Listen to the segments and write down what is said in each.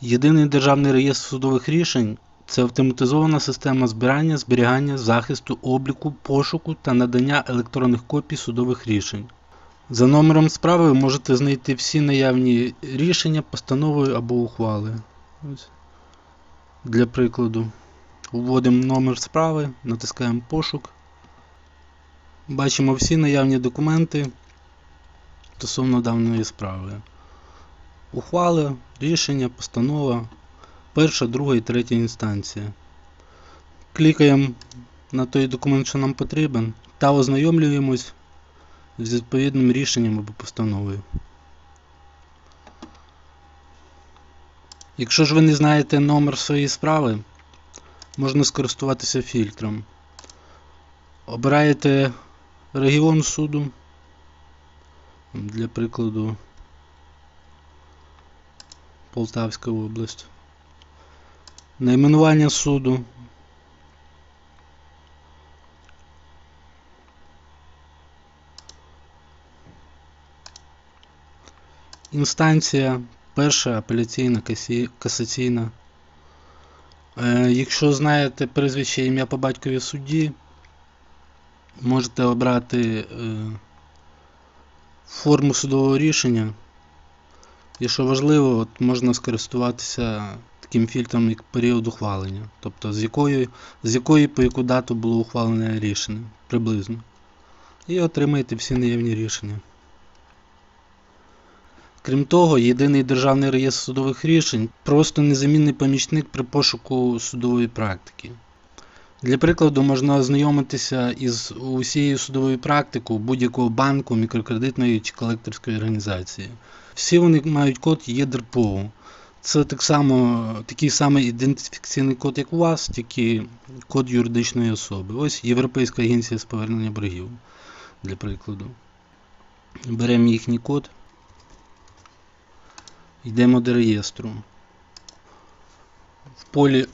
Єдиний державний реєстр судових рішень це автоматизована система збирання, зберігання, захисту, обліку, пошуку та надання електронних копій судових рішень. За номером справи ви можете знайти всі наявні рішення, постанови або ухвали. Для прикладу, вводимо номер справи, натискаємо пошук. Бачимо всі наявні документи стосовно даної справи. Ухвали, рішення, постанова, перша, друга і третя інстанція. Клікаємо на той документ, що нам потрібен, та ознайомлюємось з відповідним рішенням або постановою. Якщо ж ви не знаєте номер своєї справи, можна скористуватися фільтром. Обираєте регіон суду, для прикладу Полтавська область. Найменування суду. Інстанція перша апеляційна, касаційна. Е, якщо знаєте прізвище ім'я по батькові судді, можете обрати е, форму судового рішення. І що важливо, от можна скористуватися таким фільтром, як період ухвалення. Тобто з якої, з якої по яку дату було ухвалене рішення приблизно. І отримаєте всі наявні рішення. Крім того, єдиний державний реєстр судових рішень просто незамінний помічник при пошуку судової практики. Для прикладу, можна ознайомитися із усією судовою практикою будь-якого банку, мікрокредитної чи колекторської організації. Всі вони мають код ЄДРПО. Це так само, такий самий ідентифікаційний код, як у вас, тільки код юридичної особи. Ось Європейська агенція з повернення боргів, для прикладу. Беремо їхній код. Йдемо до реєстру. В полі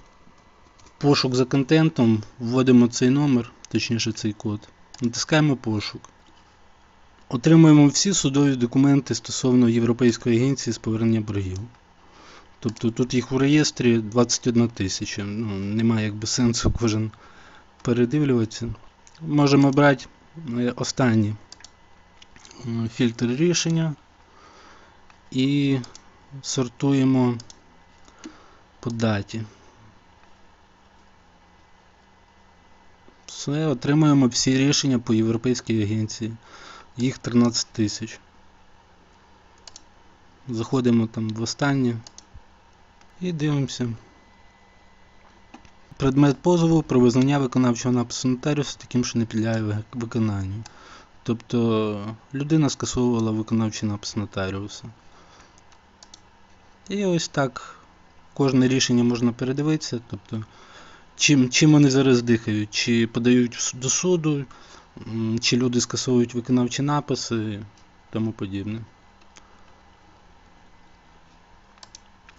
пошук за контентом вводимо цей номер, точніше цей код. Натискаємо пошук. Отримуємо всі судові документи стосовно Європейської агенції з повернення боргів. Тобто тут їх у реєстрі 21 тисяча. Ну, немає якби сенсу кожен передивлюватися. Можемо брати е, останні М, фільтр рішення і сортуємо по даті. Все, отримуємо всі рішення по Європейській агенції. Їх 13 тисяч. Заходимо там в останнє і дивимося. Предмет позову про визнання виконавчого напису нотаріуса таким, що не підлягає ви- виконанню. Тобто людина скасовувала виконавчий напис нотаріуса. І ось так кожне рішення можна передивитися. Тобто, чим, чим вони зараз дихають, чи подають до суду, чи люди скасовують виконавчі написи тому подібне.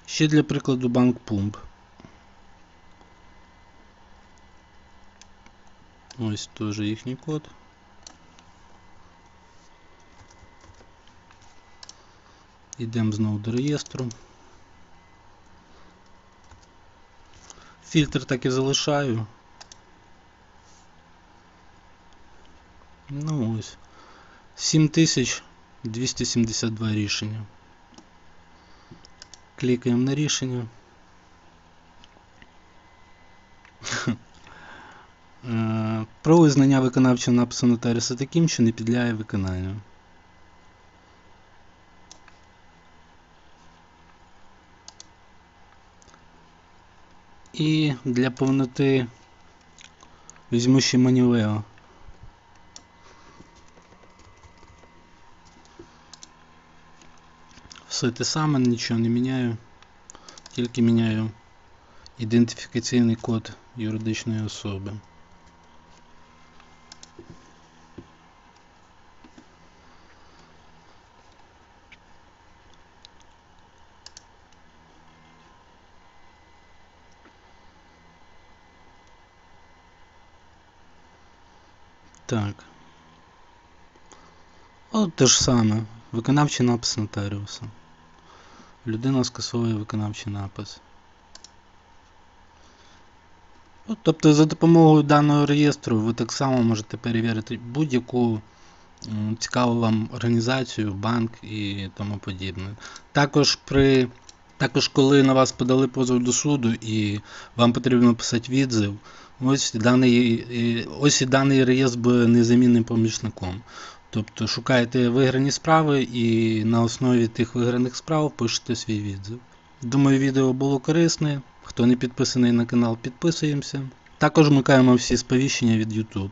Ще для прикладу банк Пумп. Ось теж їхній код. Йдемо знову до реєстру. Фільтр так і залишаю. Ну ось. 7272 рішення. Клікаємо на рішення. Е, Про визнання виконавчого напису нотаріуса таким, що не підлягає виконанню. І для повноти візьму ще Манівео. Все те саме, нічого не міняю. Тільки міняю ідентифікаційний код юридичної особи. Так. От те ж саме. Виконавчий напис нотаріуса. Людина скасовує виконавчий напис. Ну, Тобто за допомогою даного реєстру ви так само можете перевірити будь-яку цікаву вам організацію, банк і тому подібне. Також при також, коли на вас подали позов до суду і вам потрібно писати відзив, ось даний, ось і даний реєстр буде незамінним помічником. Тобто шукаєте виграні справи і на основі тих виграних справ пишете свій відзив. Думаю, відео було корисне. Хто не підписаний на канал, підписуємося. Також вмикаємо всі сповіщення від YouTube.